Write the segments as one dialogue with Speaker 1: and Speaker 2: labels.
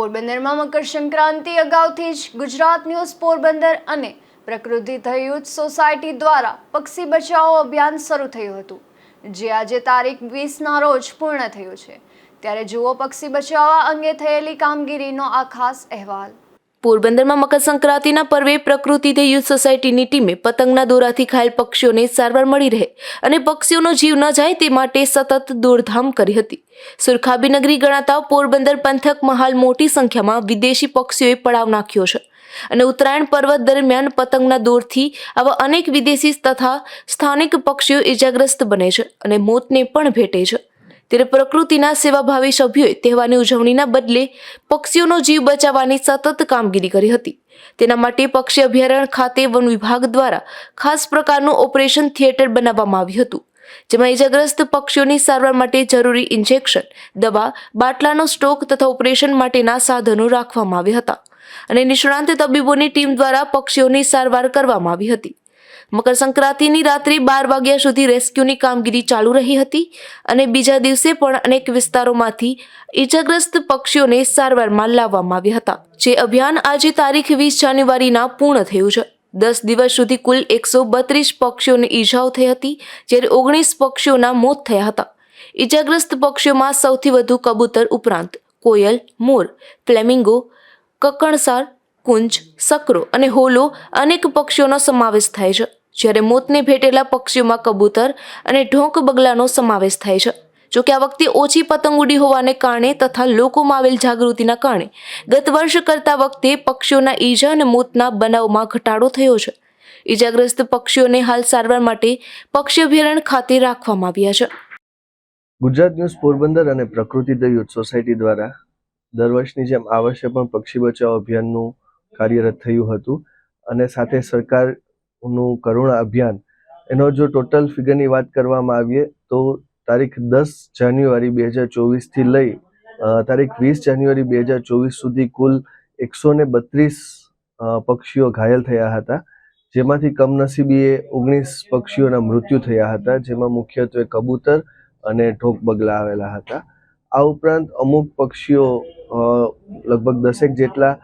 Speaker 1: પોરબંદરમાં મકર સંક્રાંતિ અગાઉથી જ ગુજરાત ન્યૂઝ પોરબંદર અને પ્રકૃતિ યુથ સોસાયટી દ્વારા પક્ષી બચાવો અભિયાન શરૂ થયું હતું, જે આજે તારીખ વીસના રોજ પૂર્ણ થયું છે. ત્યારે જુઓ પક્ષી બચાવવા અંગે થયેલી કામગીરીનો આ ખાસ અહેવાલ.
Speaker 2: પોરબંદરમાં મકર સંક્રાંતિના પર્વે પ્રકૃતિ દે યુથ સોસાયટીની ટીમે પતંગના દોરાથી ઘાયલ પક્ષીઓને સારવાર મળી રહે અને પક્ષીઓનો જીવ ન જાય તે માટે સતત દોડધામ કરી હતી. સુરખાબી નગરી ગણાતા પોરબંદર પંથકમાં હાલ મોટી સંખ્યામાં વિદેશી પક્ષીઓએ પડાવ નાખ્યો છે અને ઉત્તરાયણ પર્વ દરમિયાન પતંગના દોરથી આવા અનેક વિદેશી તથા સ્થાનિક પક્ષીઓ ઇજાગ્રસ્ત બને છે અને મોતને પણ ભેટે છે. ત્યારે પ્રકૃતિના સેવાભાવી સભ્યોએ તહેવારની ઉજવણીના બદલે પક્ષીઓનો જીવ બચાવવાની સતત કામગીરી કરી હતી. તેના માટે પક્ષી અભયારણ્ય ખાતે વન વિભાગ દ્વારા ખાસ પ્રકારનું ઓપરેશન થિયેટર બનાવવામાં આવ્યું હતું, જેમાં ઇજાગ્રસ્ત પક્ષીઓની સારવાર માટે જરૂરી ઇન્જેક્શન, દવા, બાટલાનો સ્ટોક તથા ઓપરેશન માટેના સાધનો રાખવામાં આવ્યા હતા અને નિષ્ણાંત તબીબોની ટીમ દ્વારા પક્ષીઓની સારવાર કરવામાં આવી હતી. મકર સંક્રાંતિની રાત્રે બાર વાગ્યા સુધી રેસ્ક્યુની કામગીરી ચાલુ રહી હતી અને બીજા દિવસે પણ અનેક વિસ્તારોમાંથી ઈજાગ્રસ્ત પક્ષીઓને સારવારમાં લાવવામાં આવ્યા હતા. જે અભિયાન આજે તારીખ વીસ જાન્યુઆરીના પૂર્ણ થયું છે. દસ દિવસ સુધી કુલ એકસો બત્રીસ પક્ષીઓને ઈજાઓ થઈ હતી, જ્યારે ઓગણીસ પક્ષીઓના મોત થયા હતા. ઈજાગ્રસ્ત પક્ષીઓમાં સૌથી વધુ કબૂતર ઉપરાંત કોયલ, મોર, ફ્લેમિંગો, કકણસાર, કુંજ, સકરો અને હોલો અનેક પક્ષીઓનો સમાવેશ થાય છે. જ્યારે મોતને ભેટેલા પક્ષીઓમાં કબૂતર અને ઢોંક બગલાનો સમાવેશ થાય છે. જોકે આ વખતે ઓછી પતંગ ઉડી હોવાને કારણે તથા લોકોમાં આવેલ જાગૃતિના કારણે ગત વર્ષ કરતા વખતે પક્ષીઓના ઈજા અને મોતના બનાવમાં ઘટાડો થયો છે. ઈજાગ્રસ્ત પક્ષીઓને હાલ સારવાર માટે પક્ષી અભયારણ્ય ખાતે રાખવામાં આવ્યા છે.
Speaker 3: ગુજરાત ન્યૂઝ પોરબંદર અને પ્રકૃતિ દેવ યુથ સોસાયટી દ્વારા દર વર્ષની જેમ આ વર્ષે પણ પક્ષી બચાવ અભિયાનનું કાર્યરત થયું હતું અને સાથે સરકારનું કરુણા અભિયાન. એનો જો ટોટલ ફિગરની વાત કરવામાં આવીએ, તો તારીખ દસ જાન્યુઆરી બે હજાર ચોવીસથી લઈ તારીખ વીસ જાન્યુઆરી બે હજાર ચોવીસ સુધી કુલ એકસો ને બત્રીસ પક્ષીઓ ઘાયલ થયા હતા. જેમાંથી કમનસીબીએ ઓગણીસ પક્ષીઓના મૃત્યુ થયા હતા, જેમાં મુખ્યત્વે કબૂતર અને ઢોક બગલા આવેલા હતા. આ ઉપરાંત અમુક પક્ષીઓ લગભગ દસેક જેટલા,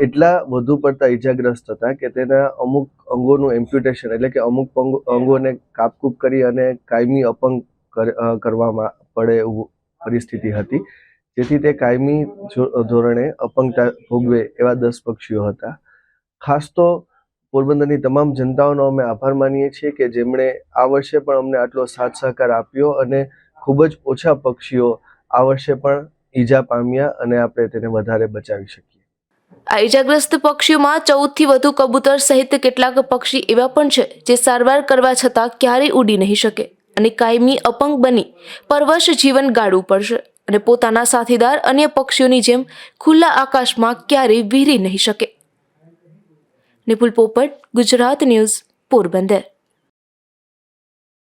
Speaker 3: એટલા વધુ પડતા ઈજાગ્રસ્ત હતા કે તેના અમુક અંગોનું એમ્પ્યુટેશન એટલે કે અમુક અંગો- અંગોને કાપકૂપ કરી અને કાયમી અપંગ કર- કરવામાં પડે એવું પરિસ્થિતિ હતી. જેથી તે કાયમી ધોરણે અપંગતા ભોગવે એવા દસ પક્ષીઓ હતા. ખાસ તો પોરબંદરની તમામ જનતાઓનો અમે આભાર માનીએ છીએ કે જેમણે આ વર્ષે પણ અમને આટલો સાથ સહકાર આપ્યો અને ખૂબ જ ઓછા પક્ષીઓ આ વર્ષે પણ ઈજા પામ્યા અને આપણે તેને વધારે બચાવી શકીએ.
Speaker 2: આ ઈજાગ્રસ્ત પક્ષીઓમાં ચૌદથી વધુ કબૂતર સહિત કેટલાક પક્ષી એવા પણ છે જે સારવાર કરવા છતાં ક્યારેય ઉડી નહીં શકે અને કાયમી અપંગ બની પરવશ જીવન ગાળવું પડશે અને પોતાના સાથીદાર અન્ય પક્ષીઓની જેમ ખુલ્લા આકાશમાં ક્યારેય વીરી નહીં શકે. નિપુલ પોપટ, ગુજરાત ન્યૂઝ, પોરબંદર.